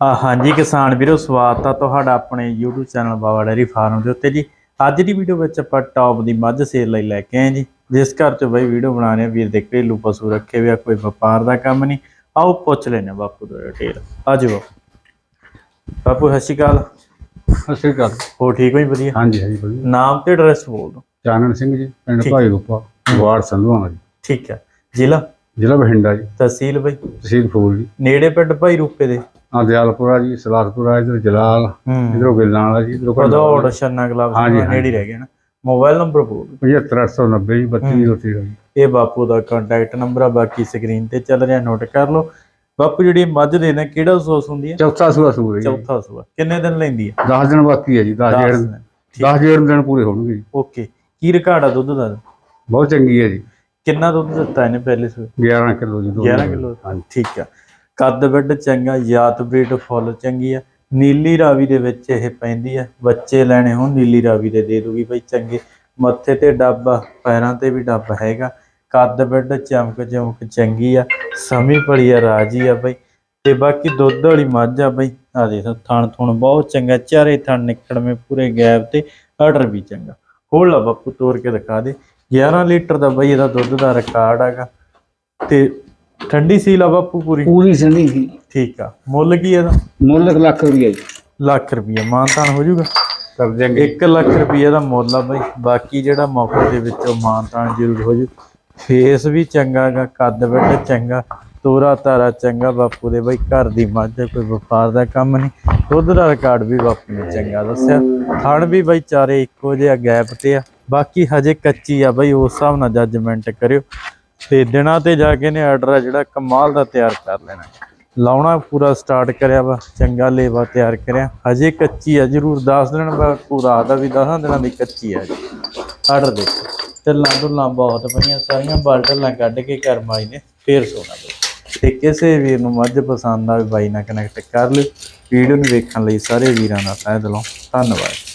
ਹਾਂਜੀ ਕਿਸਾਨ ਵੀਰੋ ਸਵਾਗਤ ਆ ਤੁਹਾਡਾ ਆਪਣੇ YouTube channel Baba dairy farm ਦੇ ਉੱਤੇ ਜੀ। ਅੱਜ ਦੀ ਵੀਡੀਓ ਵਿੱਚ ਆਪਾਂ ਟੌਪ ਦੀ ਮੱਝ ਸੇਲ ਲਈ ਲੈ ਕੇ ਆਏ ਜੀ। ਜਿਸ ਘਰ 'ਚ ਬਈ ਵੀਡੀਓ ਬਣਾ ਰਹੇ ਵੀਰ ਦੇ ਘਰੇਲੂ ਪਸ਼ੂ ਰੱਖੇ ਹੋਏ ਆ ਕੋਈ ਵਪਾਰ ਦਾ ਕੰਮ ਨਹੀਂ। ਆਓ ਪੁੱਛ ਲੈਨੇ ਬਾਪੂ ਤੋਂ ਡਿਟੇਲ ਆਜੋ ਬਾਪੂ। ਸਤਿ ਸ਼੍ਰੀ ਅਕਾਲ। ਸਤਿ ਸ਼੍ਰੀ ਅਕਾਲ। ਹੋ ਠੀਕ ਹੋ ਜੀ ਵਧੀਆ? ਹਾਂਜੀ ਹਾਂਜੀ ਵਧੀਆ। ਨਾਮ ਤੇ ਐਡਰੈਸ ਬੋਲ ਦਿਓ। ਚਾਨਣ ਸਿੰਘ ਜੀ ਪਿੰਡ। ਭਾਈ ਰੂਪਾ ਵਾਰਡ ਸੰਧੂਆਂ ਜੀ। ਠੀਕ ਹੈ ਜ਼ਿਲ੍ਹਾ? ਜ਼ਿਲ੍ਹਾ ਬਠਿੰਡਾ ਜੀ। ਤਹਿਸੀਲ ਬਈ? ਤਹਿਸੀਲ ਫੂਲ ਜੀ। ਨੇੜੇ ਪਿੰਡ ਭਾਈ ਰੂਪੇ ਦੇ। ਆ ਦਿਆਲਪੁਰਾ ਜੀ ਸਲਾਦਪੁਰਾ ਇਧਰ ਜਲਾਲ ਇਧਰੋਂ ਗਿੱਲਾਂ ਵਾਲਾ ਜੀ ਇਧਰੋਂ ਪਧੌੜ ਛੰਨਾ ਗਲਾਬ ਨੇੜੇ ਰਹਿ ਗਿਆ ਨਾ। ਮੋਬਾਈਲ ਨੰਬਰ ਬੋਲ ਦਿਓ। 75890 ਜੀ 32 ਜੀ ਇਹ ਬਾਪੂ ਦਾ ਕੰਟੈਕਟ ਨੰਬਰ ਆ ਬਾਕੀ ਸਕਰੀਨ ਤੇ ਚੱਲ ਰਿਹਾ ਨੋਟ ਕਰ ਲਓ। ਬਾਪੂ ਜਿਹੜੀ ਮੱਝ ਦੇ ਨੇ ਕਿਹੜਾ ਸੋਸ ਹੁੰਦੀ ਹੈ ਚੌਥਾ ਸੂਆ ਜੀ। ਚੌਥਾ ਸੂਆ। ਕਿੰਨੇ ਦਿਨ ਲੈਂਦੀ ਹੈ 10 ਦਿਨ ਬਾਕੀ ਹੈ ਜੀ 10 ਦਸ ਜੇੜ ਦਿਨ। 10 ਜੇੜ ਦਿਨ ਪੂਰੇ ਹੋਣਗੇ ਜੀ। ਓਕੇ। ਕੀ ਰਿਕਾਰਡ ਆ ਦੁੱਧ ਦਾ? ਬਹੁਤ ਚੰਗੀ ਹੈ ਜੀ। ਕਿੰਨਾ ਦੁੱਧ ਦਿੱਤਾ ਇਹਨੇ ਪਹਿਲੇ ਸੂਏ? 11 ਕਿਲੋ ਜੀ ਦੋ 11 ਕਿਲੋ। ਠੀਕ ਆ। ਕੱਦ ਵੱਡ ਚੰਗਾ ਯਾਤ ਬਰੀਡ ਫੁੱਲ ਚੰਗੀ ਆ। ਨੀਲੀ ਰਾਵੀ ਦੇ ਵਿੱਚ ਇਹ ਪੈਂਦੀ ਆ। ਬੱਚੇ ਲੈਣੇ ਹੋਣ, ਨੀਲੀ ਰਾਵੀ ਦੇ ਦੇ ਦੂਗੀ ਬਈ ਚੰਗੇ। ਮੱਥੇ ਤੇ ਡੱਬ ਆ, ਪੈਰਾਂ ਤੇ ਵੀ ਡੱਬ ਹੈਗਾ। ਕੱਦ ਵੱਡ ਚਮਕ ਚਮਕ ਚੰਗੀ ਆ। ਸਮੀ ਭਲੀ ਆ, ਰਾਜੀ ਆ ਬਈ। ਤੇ ਬਾਕੀ ਦੁੱਧ ਵਾਲੀ ਮੱਝ ਆ ਬਈ। ਆ ਦੇਖੋ, ਥਣ ਥੁਣ ਬਹੁਤ ਚੰਗਾ। ਚਾਰੇ ਥਣ ਨਿਕੜਵੇਂ ਪੂਰੇ ਗੈਪ ਤੇ ਆਰਡਰ ਵੀ ਚੰਗਾ। ਖੋਲ ਲਾ ਬਾਪੂ ਤੋੜ ਕੇ ਦਿਖਾ ਦੇ। 11 ਲੀਟਰ ਦਾ ਬਈ ਇਹਦਾ ਦੁੱਧ ਦਾ ਰਿਕਾਰਡ ਹੈਗਾ। ਤੇ ਠੰਡੀ ਸੀਲ ਆ ਬਾਪੂ ਪੂਰੀ? ਪੂਰੀ ਸੰਧੀ ਸੀ। ਠੀਕ ਆ। ਮੁੱਲ ਕੀ ਇਹਦਾ? ਮੁੱਲ ਇੱਕ ਲੱਖ ਰੁਪਏ ਜੀ। ਲੱਖ ਰੁਪਈਆ। ਮਾਨਤਾਨ ਹੋ ਜਾਊਗਾ? ਕਰ ਦਿਆਂਗੇ 1 ਲੱਖ ਰੁਪਈਆ ਦਾ ਮੁੱਲ ਆ ਬਾਈ। ਬਾਕੀ ਜਿਹੜਾ ਮੌਕੇ ਦੇ ਵਿੱਚੋਂ ਮਾਨਤਾਨ ਜ਼ਰੂਰ ਹੋ ਜੂ ਫੇਸ ਵੀ ਚੰਗਾ ਗਾ ਕੱਦ ਵੱਡ ਚੰਗਾ ਤੋਰਾ ਤਾਰਾ ਚੰਗਾ ਬਾਪੂ ਦੇ। ਬਾਈ ਘਰ ਦੀ ਮੱਝ ਕੋਈ ਵਪਾਰ ਦਾ ਕੰਮ ਨਹੀਂ। ਦੁੱਧ ਦਾ ਰਿਕਾਰਡ ਵੀ ਬਾਪੂ ਨੇ ਚੰਗਾ ਦੱਸਿਆ। ਥਣ ਵੀ ਬਾਈ ਚਾਰੇ ਇੱਕੋ ਜਿਹਾ ਗੈਪ ਤੇ ਆ। ਬਾਕੀ ਹਜੇ ਕੱਚੀ ਆ ਬਾਈ ਉਸ ਹਿਸਾਬ ਨਾਲ ਜੱਜਮੈਂਟ ਕਰਿਓ। ਤੇ ਦਿਨਾਂ ਤੇ ਜਾ ਕੇ ਨੇ ਆਰਡਰ ਆ ਜਿਹੜਾ ਕਮਾਲ ਦਾ ਤਿਆਰ ਕਰ ਲੈਣਾ। ਲਾਉਣਾ ਪੂਰਾ ਸਟਾਰਟ ਕਰਿਆ ਵਾ, ਚੰਗਾ ਲੇਵਾ ਤਿਆਰ ਕਰਿਆ। ਹਜੇ ਕੱਚੀ ਆ, ਜਰੂਰ 10 ਦਿਨ ਬਾਅਦ ਪੂਰਾ ਦਾ ਵੀ 10 ਦਿਨਾਂ ਦੀ ਕੱਚੀ ਆ ਜੀ। ਆਰਡਰ ਦੇਖੋ। ਢੱਲਾਂ ਢੁੱਲਾਂ ਬਹੁਤ ਪਈਆਂ ਸਾਰੀਆਂ ਬਾਲ ਢੱਲਾਂ ਕੱਢ ਕੇ ਘਰ ਮਾਈ ਨੇ ਫੇਰ ਸੋਨਾ ਦੋ ਤੇ ਕਿਸੇ ਵੀਰ ਨੂੰ ਮੱਝ ਪਸੰਦ ਆਵੇ, ਬਾਈ ਨਾਲ ਕਨੈਕਟ ਕਰ ਲਿਓ। ਵੀਡੀਓ ਨੂੰ ਵੇਖਣ ਲਈ ਸਾਰੇ ਵੀਰਾਂ ਦਾ ਤਹਿ ਦਿਲੋਂ ਧੰਨਵਾਦ।